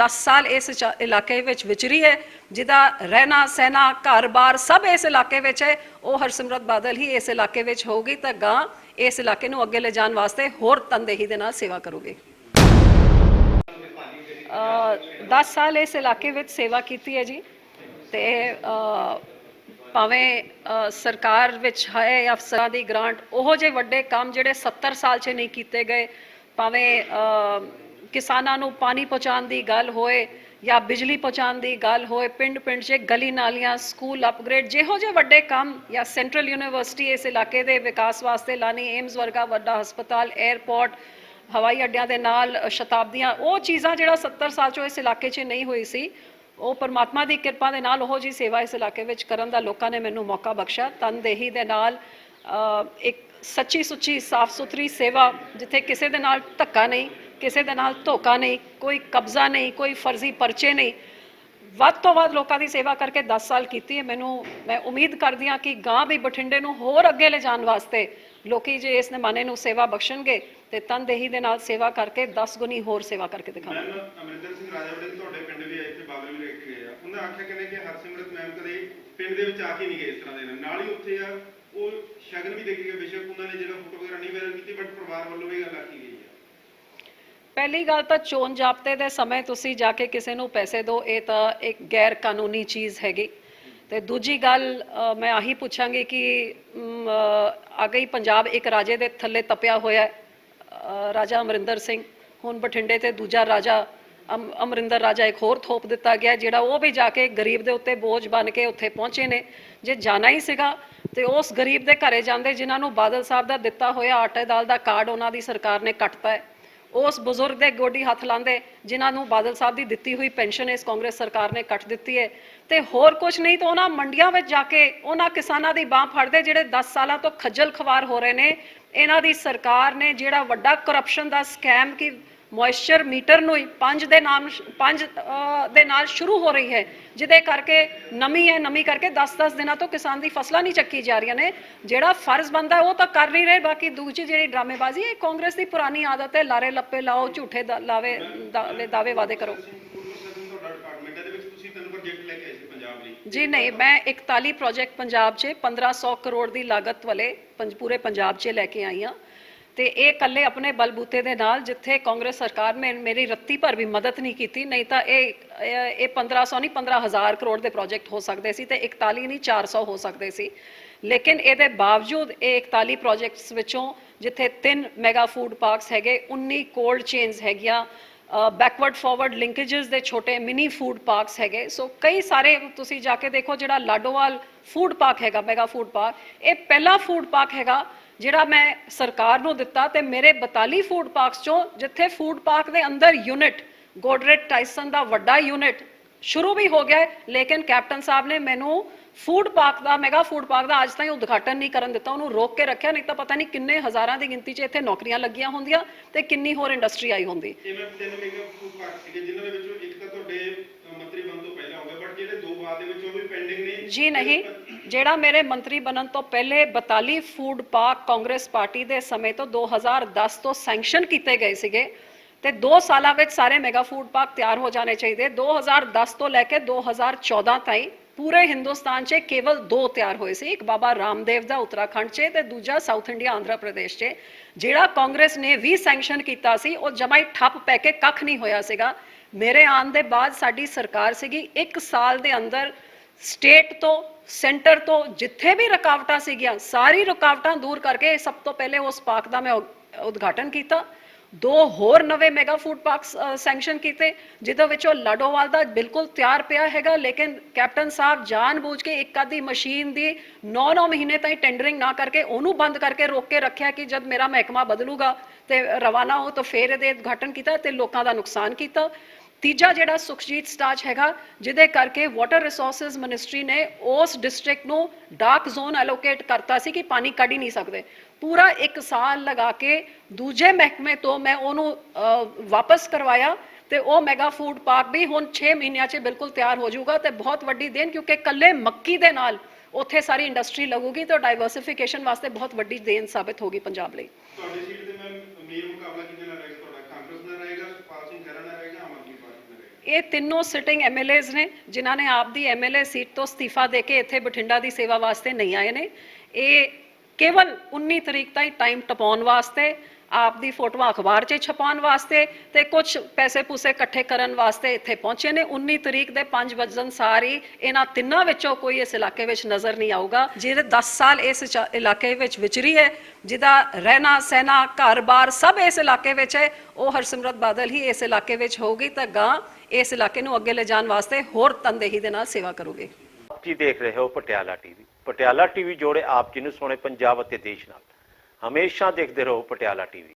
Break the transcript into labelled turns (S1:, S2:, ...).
S1: ਜਿਹੜੇ 10 ਸਾਲ ਇਸ ਇਲਾਕੇ ਵਿੱਚ ਵਿਚਰੀ ਹੈ, ਜਿਹਦਾ ਰਹਿਣਾ, ਸਹਿਣਾ, ਘਰ-ਬਾਰ ਸਭ ਇਸ ਇਲਾਕੇ ਵਿੱਚ ਹੈ। ਉਹ ਹਰਸਿਮਰਤ ਬਾਦਲ ਹੀ ਇਸ ਇਲਾਕੇ ਵਿੱਚ ਹੋਊਗੀ ਤਾਂ ਗਾਂ ਇਸ ਇਲਾਕੇ ਨੂੰ ਅੱਗੇ ਲੈ ਜਾਣ ਵਾਸਤੇ ਹੋਰ ਤਨਦੇਹੀ ਦੇ ਨਾਲ ਸੇਵਾ ਕਰੂਗੀ। 10 ਸਾਲ ਇਸ ਇਲਾਕੇ ਵਿੱਚ ਸੇਵਾ ਕੀਤੀ ਹੈ ਜੀ ਤੇ ਭਾਵੇਂ ਸਰਕਾਰ ਵਿੱਚ ਹੈ ਅਫਸਰਾਂ ਦੀ ਗ੍ਰਾਂਟ, ਉਹੋ ਜਿਹੇ ਵੱਡੇ ਕੰਮ ਜਿਹੜੇ 70 ਸਾਲ 'ਚ ਨਹੀਂ ਕੀਤੇ ਗਏ, ਭਾਵੇਂ ਕਿਸਾਨਾਂ ਨੂੰ ਪਾਣੀ ਪਹੁੰਚਾਉਣ ਦੀ ਗੱਲ ਹੋਏ ਜਾਂ ਬਿਜਲੀ ਪਹੁੰਚਾਉਣ ਦੀ ਗੱਲ ਹੋਏ ਪਿੰਡ ਪਿੰਡ 'ਚ ਗਲੀ ਨਾਲੀਆਂ, ਸਕੂਲ ਅਪਗ੍ਰੇਡ ਜਿਹੋ ਜਿਹੇ ਵੱਡੇ ਕੰਮ ਜਾਂ ਸੈਂਟਰਲ ਯੂਨੀਵਰਸਿਟੀ ਇਸ ਇਲਾਕੇ ਦੇ ਵਿਕਾਸ ਵਾਸਤੇ ਲਾਣੀ ਏਮਸ ਵਰਗਾ ਵੱਡਾ ਹਸਪਤਾਲ 에ਅਰਪੋਰਟ ਹਵਾਈ ਅੱਡਿਆਂ ਦੇ ਨਾਲ ਸ਼ਤਾਬਦੀਆਂ, ਉਹ ਚੀਜ਼ਾਂ ਜਿਹੜਾ 70 ਸਾਲ ਚੋਂ ਇਸ ਇਲਾਕੇ 'ਚ ਨਹੀਂ ਹੋਈ ਸੀ, ਉਹ ਪਰਮਾਤਮਾ ਦੀ ਕਿਰਪਾ ਦੇ ਨਾਲ ਉਹੋ ਜੀ ਸੇਵਾ ਇਸ ਇਲਾਕੇ ਵਿੱਚ ਕਰਨ ਦਾ ਲੋਕਾਂ ਨੇ ਮੈਨੂੰ ਮੌਕਾ ਬਖਸ਼ਿਆ। ਤਨਦੇਹੀ ਦੇ ਨਾਲ ਇੱਕ ਸੱਚੀ ਸੁੱਚੀ ਸਾਫ਼ ਸੁਥਰੀ ਸੇਵਾ ਜਿੱਥੇ ਕਿਸੇ ਦੇ ਨਾਲ ਧੱਕਾ ਨਹੀਂ ਕਿਸੇ ਦੇ ਨਾਲ ਧੋਖਾ ਨਹੀਂ, ਕੋਈ ਕਬਜ਼ਾ ਨਹੀਂ, ਕੋਈ ਫਰਜ਼ੀ ਪਰਚੇ ਨਹੀਂ। ਵੱਧ ਤੋਂ ਵੱਧ ਲੋਕਾਂ ਦੀ ਸੇਵਾ ਕਰਕੇ 10 ਸਾਲ ਕੀਤੀ ਹੈ। ਮੈਨੂੰ, ਮੈਂ ਉਮੀਦ ਕਰਦੀ ਹਾਂ ਕਿ ਗਾਂ ਵੀ ਬਠਿੰਡੇ ਨੂੰ ਹੋਰ ਅੱਗੇ ਲੈ ਜਾਣ ਵਾਸਤੇ ਲੋਕੀ ਜੇ ਇਸ ਨਿਮਾਣੇ ਨੂੰ ਸੇਵਾ ਬਖਸ਼ਣਗੇ ਤੇ ਤਨਦੇਹੀ ਦੇ ਨਾਲ ਸੇਵਾ ਕਰਕੇ 10 ਗੁਣੀ ਹੋਰ ਸੇਵਾ ਕਰਕੇ ਦਿਖਾਵਾਂਗੇ
S2: ਅਮਰਿੰਦਰ ਸਿੰਘ ਰਾਜਾਵੜੇ ਤੁਹਾਡੇ ਪਿੰਡ ਵੀ ਆਏ ਤੇ ਬਾਬਰ ਵੀ ਲੈ ਆ। ਉਹਨਾਂ ਆਖਿਆ ਕਹਿੰਦੇ ਕਿ ਹਰਸਿਮਰਤ ਮੈਮ ਕਦੇ ਪਿੰਡ ਦੇ ਵਿੱਚ ਆ ਕੇ ਨਹੀਂ ਗਏ ਇਸ ਤਰ੍ਹਾਂ ਦੇ ਨਾਲ। ਹੀ ਉੱਥੇ ਆ, ਉਹ ਸ਼ਗਨ ਵੀ ਦੇ ਗਏ ਬੇਸ਼ੱਕ। ਉਹਨਾਂ ਨੇ ਜਿਹੜਾ ਫੋਟੋ ਵਗੈਰਾ ਨਹੀਂ ਵਾਇਰਲ ਕੀਤੀ ਬਟ ਪਰਿਵਾਰ ਵੱਲੋਂ ਇਹ ਗੱਲ ਆਖੀ ਗਈ।
S1: ਪਹਿਲੀ ਗੱਲ ਤਾਂ ਚੋਣ ਜਾਬਤੇ ਦੇ ਸਮੇਂ ਤੁਸੀਂ ਜਾ ਕੇ ਕਿਸੇ ਨੂੰ ਪੈਸੇ ਦਿਓ ਇਹ ਤਾਂ ਇੱਕ ਗੈਰ ਕਾਨੂੰਨੀ ਚੀਜ਼ ਹੈਗੀ। ਤੇ ਦੂਜੀ ਗੱਲ ਮੈਂ ਆਹੀ ਪੁੱਛਾਂਗੀ ਕਿ ਮ, ਆ ਗਈ ਪੰਜਾਬ ਇੱਕ ਰਾਜੇ ਦੇ ਥੱਲੇ ਤਪਿਆ ਹੋਇਆ ਹੈ, ਰਾਜਾ ਅਮਰਿੰਦਰ ਸਿੰਘ। ਹੁਣ ਬਠਿੰਡੇ ਤੇ ਦੂਜਾ ਰਾਜਾ ਅਮ- ਅਮਰਿੰਦਰ ਰਾਜਾ ਇੱਕ ਹੋਰ ਥੋਪ ਦਿੱਤਾ ਗਿਆ ਜਿਹੜਾ ਉਹ ਵੀ ਜਾ ਕੇ ਗਰੀਬ ਦੇ ਉੱਤੇ ਬੋਝ ਬਣ ਕੇ ਉੱਥੇ ਪਹੁੰਚੇ ਨੇ। ਜੇ ਜਾਣਾ ਹੀ ਸੀਗਾ ਤੇ ਉਸ ਗਰੀਬ ਦੇ ਘਰੇ ਜਾਂਦੇ ਜਿਨ੍ਹਾਂ ਨੂੰ ਬਾਦਲ ਸਾਹਿਬ ਦਾ ਦਿੱਤਾ ਹੋਇਆ ਆਟੇ ਦਾਲ ਦਾ ਕਾਰਡ ਉਹਨਾਂ ਦੀ ਸਰਕਾਰ ਨੇ ਕੱਟਤਾ ਹੈ। ਉਸ ਬਜ਼ੁਰਗ ਦੇ ਗੋਡੀ ਹੱਥ ਲਾਉਂਦੇ, ਜਿਨ੍ਹਾਂ ਨੂੰ ਬਾਦਲ ਸਾਹਿਬ ਦੀ ਦਿੱਤੀ ਹੋਈ ਪੈਨਸ਼ਨ ਇਸ ਕਾਂਗਰਸ ਸਰਕਾਰ ਨੇ ਕੱਟ ਦਿੱਤੀ ਹੈ। ਤੇ ਹੋਰ ਕੁਝ ਨਹੀਂ, ਤਾਂ ਉਹਨਾਂ ਮੰਡੀਆਂ ਵਿੱਚ ਜਾ ਕੇ ਉਹਨਾਂ ਕਿਸਾਨਾਂ ਦੀ ਬਾਹ ਫੜਦੇ, ਜਿਹੜੇ 10 ਸਾਲਾਂ ਤੋਂ ਖੱਜਲ ਖਵਾਰ ਹੋ ਰਹੇ ਨੇ। ਇਹਨਾਂ ਦੀ ਸਰਕਾਰ ਨੇ ਜਿਹੜਾ ਵੱਡਾ ਕਰਪਸ਼ਨ ਦਾ ਸਕੈਮ ਕਿ ਮੋਇਸਚਰ ਮੀਟਰ ਨੂੰ ਹੀ ਪੰਜ ਦੇ ਨਾਮ ਪੰਜ ਦੇ ਨਾਲ ਸ਼ੁਰੂ ਹੋ ਰਹੀ ਹੈ, ਜਿਹਦੇ ਕਰਕੇ ਨਮੀ ਹੈ, ਨਮੀ ਕਰਕੇ 10-10 ਦਿਨਾਂ ਤੋਂ ਕਿਸਾਨ ਦੀ ਫਸਲਾਂ ਨਹੀਂ ਚੱਕੀ ਜਾ ਰਹੀਆਂ ਨੇ। ਜਿਹੜਾ ਫਰਜ਼ ਬੰਦਾ ਉਹ ਤਾਂ ਕਰ ਨਹੀਂ ਰਹੇ, ਬਾਕੀ ਦੂਜੀ ਜਿਹੜੀ ਡਰਾਮੇਬਾਜ਼ੀ ਇਹ ਕਾਂਗਰਸ ਦੀ ਪੁਰਾਣੀ ਆਦਤ ਹੈ, ਲਾਰੇ ਲੱਪੇ ਲਾਓ, ਝੂਠੇ ਦਾ- ਲਾਵੇ ਦਾਅਵੇ ਦਾਅਵੇ ਵਾਦੇ ਕਰੋ। ਜੀ ਨਹੀਂ, ਮੈਂ 41 ਪ੍ਰੋਜੈਕਟ ਪੰਜਾਬ 'ਚ 1500 ਕਰੋੜ ਦੀ ਲਾਗਤ ਵਾਲੇ ਪੰਜ, ਪੂਰੇ ਪੰਜਾਬ 'ਚ ਲੈ ਕੇ ਆਈ ਹਾਂ। ਤੇ ਇਹ ਇਕੱਲੇ ਆਪਣੇ ਬਲਬੂਤੇ ਦੇ ਨਾਲ ਜਿੱਥੇ ਕਾਂਗਰਸ ਸਰਕਾਰ ਨੇ ਮੇਰੀ ਰੱਤੀ ਭਰ ਵੀ ਮਦਦ ਨਹੀਂ ਕੀਤੀ, ਨਹੀਂ ਤਾਂ ਇਹ ਇਹ ਇਹ 1500 ਨਹੀਂ 15000 ਕਰੋੜ ਦੇ ਪ੍ਰੋਜੈਕਟ ਹੋ ਸਕਦੇ ਸੀ ਤੇ 41 ਨਹੀਂ 400 ਹੋ ਸਕਦੇ ਸੀ। ਲੇਕਿਨ ਇਹਦੇ ਬਾਵਜੂਦ ਇਹ 41 ਪ੍ਰੋਜੈਕਟਸ ਵਿੱਚੋਂ ਜਿੱਥੇ ਤਿੰਨ ਮੈਗਾ ਫੂਡ ਪਾਰਕਸ ਹੈਗੇ 19 ਕੋਲਡ ਚੇਨਸ ਹੈਗੀਆਂ ਬੈਕਵਰਡ ਫਾਰਵਰਡ ਲਿੰਕੇजेस ਦੇ ਛੋਟੇ ਮਿਨੀ ਫੂਡ ਪਾਰਕਸ ਹੈਗੇ। ਸੋ ਕਈ ਸਾਰੇ ਤੁਸੀਂ ਜਾ ਕੇ ਦੇਖੋ ਜਿਹੜਾ ਲਾਡੋਵਾਲ ਫੂਡ ਪਾਰਕ ਹੈਗਾ ਮੈਗਾ ਫੂਡ ਪਾਰਕ ਇਹ ਪਹਿਲਾ ਫੂਡ ਪਾਰਕ ਹੈਗਾ ਜਿਹੜਾ ਮੈਂ ਸਰਕਾਰ ਨੂੰ ਦਿੱਤਾ ਤੇ ਮੇਰੇ 42 ਫੂਡ ਪਾਰਕਸ ਚੋਂ ਜਿੱਥੇ ਫੂਡ ਪਾਰਕ ਦੇ ਅੰਦਰ ਯੂਨਿਟ ਗੋਡਰੇਟ ਟਾਈਸਨ ਦਾ ਵੱਡਾ ਯੂਨਿਟ ਸ਼ੁਰੂ ਵੀ ਹੋ ਗਿਆ ਲੇਕਿਨ ਕੈਪਟਨ ਸਾਹਿਬ ਨੇ ਮੈਨੂੰ ਫੂਡ ਪਾਰਕ ਦਾ ਮੈਗਾ ਫੂਡ ਪਾਰਕ ਦਾ ਅੱਜ ਤਾਈਂ ਉਦਘਾਟਨ ਨਹੀਂ ਕਰਨ ਦਿੱਤਾ ਉਹਨੂੰ ਰੋਕ ਕੇ ਰੱਖਿਆ ਨਹੀਂ ਤਾਂ ਪਤਾ ਨਹੀਂ ਕਿੰਨੇ ਹਜ਼ਾਰਾਂ ਦੀ ਗਿਣਤੀ 'ਚ ਇੱਥੇ ਨੌਕਰੀਆਂ ਲੱਗੀਆਂ ਹੁੰਦੀਆਂ ਤੇ ਕਿੰਨੀ ਹੋਰ ਇੰਡਸਟਰੀ ਆਈ ਹੁੰਦੀ।
S2: ਇਹ ਮੈਂ ਤਿੰਨ ਮੇਗਾ ਫੂਡ ਪਾਰਕ ਸੀਗੇ ਜਿਨ੍ਹਾਂ ਦੇ ਵਿੱਚੋਂ ਇੱਕ ਤਾਂ ਤੁਹਾਡੇ ਅ, ਮੰਤਰੀ ਬਣਨ ਤੋਂ ਪਹਿਲਾਂ ਹੋ ਗਿਆ ਬਟ ਜਿਹੜੇ ਦੋ ਬਾਅਦ ਦੇ ਵਿੱਚ ਉਹ ਵੀ ਪੈਂਡਿੰਗ ਨੇ
S1: ਜੀ ਨਹੀਂ। ਜਿਹੜਾ ਮੇਰੇ ਮੰਤਰੀ ਬਣਨ ਤੋਂ ਪਹਿਲੇ 42 ਫੂਡ ਪਾਰਕ ਕਾਂਗਰਸ ਪਾਰਟੀ ਦੇ ਸਮੇਂ ਤੋਂ 2010 ਤੋਂ ਸੈਂਕਸ਼ਨ ਕੀਤੇ ਗਏ ਸੀਗੇ ਤੇ 2 ਸਾਲਾਂ ਵਿੱਚ ਸਾਰੇ ਮੈਗਾ ਫੂਡ ਪਾਰਕ ਤਿਆਰ ਹੋ ਜਾਣੇ ਚਾਹੀਦੇ। 2010 ਤੋਂ ਲੈ ਕੇ 2014 ਤਾਈਂ ਪੂਰੇ ਹਿੰਦੁਸਤਾਨ 'ਚ ਕੇਵਲ ਦੋ ਤਿਆਰ ਹੋਏ ਸੀ। ਇੱਕ ਬਾਬਾ ਰਾਮਦੇਵ ਦਾ ਉੱਤਰਾਖੰਡ 'ਚ ਤੇ ਦੂਜਾ ਸਾਊਥ ਇੰਡੀਆ ਆਂਧਰਾ ਪ੍ਰਦੇਸ਼ 'ਚ। ਜਿਹੜਾ ਕਾਂਗਰਸ ਨੇ ਵੀ ਸੈਂਕਸ਼ਨ ਕੀਤਾ ਸੀ, ਉਹ ਜਮਾ ਠੱਪ ਪੈ ਕੇ ਕੱਖ ਨਹੀਂ ਹੋਇਆ ਸੀਗਾ। ਮੇਰੇ ਆਉਣ ਦੇ ਬਾਅਦ ਸਾਡੀ ਸਰਕਾਰ ਸੀਗੀ। 1 ਸਾਲ ਦੇ ਅੰਦਰ ਸਟੇਟ ਤੋਂ, ਸੈਂਟਰ ਤੋਂ, ਜਿੱਥੇ ਵੀ ਰੁਕਾਵਟਾਂ ਸੀਗੀਆਂ, ਸਾਰੀ ਰੁਕਾਵਟਾਂ ਦੂਰ ਕਰਕੇ ਸਭ ਤੋਂ ਪਹਿਲੇ ਉਸ ਪਾਰਕ ਦਾ ਮੈਂ ਉਦਘਾਟਨ ਕੀਤਾ। ਦੋ ਹੋਰ ਨਵੇਂ ਮੈਗਾ ਫੂਡ ਪਾਰਕਸ ਸੈਂਕਸ਼ਨ ਕੀਤੇ, ਜਿਹਦੇ ਵਿੱਚੋਂ ਲਾਡੋਵਾਲ ਦਾ ਬਿਲਕੁਲ ਤਿਆਰ ਪਿਆ ਹੈਗਾ, ਲੇਕਿਨ ਕੈਪਟਨ ਸਾਹਿਬ ਜਾਣਬੁੱਝ ਕੇ ਇੱਕ ਆਦੀ ਮਸ਼ੀਨ ਦੀ 9-9 ਮਹੀਨੇ ਤਾਈਂ ਟੈਂਡਰਿੰਗ ਨਾ ਕਰਕੇ ਉਹਨੂੰ ਬੰਦ ਕਰਕੇ ਰੋਕ ਕੇ ਰੱਖਿਆ ਕਿ ਜਦ ਮੇਰਾ ਮਹਿਕਮਾ ਬਦਲੂਗਾ ਤੇ ਰਵਾਨਾ ਹੋ ਤਾਂ ਫੇਰ ਇਹਦੇ ਉਦਘਾਟਨ ਕੀਤਾ ਤੇ ਲੋਕਾਂ ਦਾ ਨੁਕਸਾਨ ਕੀਤਾ। ਤੀਜਾ ਜਿਹੜਾ ਸੁਖਜੀਤ ਸਟਾਚ ਹੈਗਾ, ਜਿਹਦੇ ਕਰਕੇ ਵਾਟਰ ਰਿਸੋਰਸਸ ਮਿਨਿਸਟਰੀ ਨੇ ਉਸ ਡਿਸਟ੍ਰਿਕਟ ਨੂੰ ਡਾਰਕ ਜ਼ੋਨ ਐਲੋਕੇਟ ਕਰਤਾ ਸੀ ਕਿ ਪਾਣੀ ਕੱਢ ਹੀ ਨਹੀਂ ਸਕਦੇ। ਪੂਰਾ 1 ਸਾਲ ਲਗਾ ਕੇ ਦੂਜੇ ਮਹਿਕਮੇ ਤੋਂ ਮੈਂ ਉਹਨੂੰ ਵਾਪਸ ਕਰਵਾਇਆ ਤੇ ਉਹ ਮੈਗਾ ਫੂਡ ਪਾਰਕ ਵੀ ਹੁਣ 6 ਮਹੀਨਿਆਂ 'ਚ ਬਿਲਕੁਲ ਤਿਆਰ ਹੋ ਜਾਊਗਾ ਤੇ ਬਹੁਤ ਵੱਡੀ ਦੇਣ ਕਿਉਂਕਿ ਕੱਲੇ ਮੱਕੀ ਦੇ ਨਾਲ ਉੱਥੇ ਸਾਰੀ ਇੰਡਸਟਰੀ ਲੱਗੂਗੀ ਤਾਂ ਡਾਈਵਰਸਿਫਿਕੇਸ਼ਨ ਵਾਸਤੇ ਬਹੁਤ ਵੱਡੀ ਦੇਣ ਸਾਬਿਤ ਹੋਗੀ ਪੰਜਾਬ ਲਈ।
S2: ਤੁਹਾਡੀ ਸੀਟ ਤੇ ਮੈਂ ਮੇਨ ਮੁਕਾਬਲਾ ਕਿਹਦੇ ਨਾਲ ਰਹੇਗਾ ਤੁਹਾਡਾ ਕਾਂਗਰਸ ਨਾਲ ਰਹੇਗਾ, ਸੁਖਪਾਲ ਸਿੰਘ ਖਹਿਰਾ ਨਾਲ ਰਹੇਗਾ ਆਮ ਆਦਮੀ ਪਾਰਟੀ ਨਾਲ ਰਹੇਗਾ
S1: ਇਹ ਤਿੰਨੋਂ ਸਿਟਿੰਗ ਐਮਐਲਏਜ਼ ਨੇ, ਜਿਨ੍ਹਾਂ ਨੇ ਆਪ ਦੀ ਐਮਐਲਏ ਸੀਟ ਤੋਂ ਅਸਤੀਫਾ ਦੇ ਕੇ ਇੱਥੇ ਬਠਿੰਡਾ ਦੀ ਸੇਵਾ ਵਾਸਤੇ ਨਹੀਂ ਆਏ ਨੇ। ਇਹ ਕੇਵਲ 19 ਤਰੀਕ ਤਾਈਂ ਟਾਈਮ ਟਪਾਉਣ ਵਾਸਤੇ ਆਪ ਦੀ ਫੋਟੋਆਂ ਅਖਬਾਰ 'ਚ ਛਪਾਉਣ ਵਾਸਤੇ ਤੇ ਕੁਝ ਪੈਸੇ ਪੂਸੇ ਇਕੱਠੇ ਕਰਨ ਵਾਸਤੇ ਇੱਥੇ ਪਹੁੰਚੇ ਨੇ। 19 ਤਰੀਕ ਦੇ 5 ਵਜ਼ਨ ਸਾਰੀ ਇਹਨਾਂ ਤਿੰਨਾਂ ਵਿੱਚੋਂ ਕੋਈ ਇਸ ਇਲਾਕੇ ਵਿੱਚ ਨਜ਼ਰ ਨਹੀਂ ਆਊਗਾ। ਜਿਹੜੇ 10 ਸਾਲ ਇਸ ਇਲਾਕੇ ਵਿੱਚ ਵਿਚਰੀ ਹੈ, ਜਿਹਦਾ ਰਹਿਣਾ, ਸਹਿਣਾ, ਘਰ-ਬਾਰ ਸਭ ਇਸ ਇਲਾਕੇ ਵਿੱਚ ਹੈ, ਉਹ ਹਰਸਿਮਰਤ ਬਾਦਲ ਹੀ ਇਸ ਇਲਾਕੇ ਵਿੱਚ ਹੋਊਗੀ ਤਾਂ ਗਾਂ ਇਸ ਇਲਾਕੇ ਨੂੰ ਅੱਗੇ ਲਿਜਾਣ ਵਾਸਤੇ ਹੋਰ ਤਨਦੇਹੀ ਦੇ ਨਾਲ ਸੇਵਾ ਕਰੂਗੀ।
S3: ਆਪ ਦੇਖ ਰਹੇ ਹੋ ਪਟਿਆਲਾ ਟੀਵੀ? ਪਟਿਆਲਾ ਟੀਵੀ ਜੋੜੇ ਆਪ ਜੀ ਨੂੰ ਸੋਹਣੇ ਪੰਜਾਬ ਅਤੇ ਦੇਸ਼ ਨਾਲ। ਹਮੇਸ਼ਾ ਦੇਖਦੇ ਰਹੋ ਪਟਿਆਲਾ ਟੀਵੀ।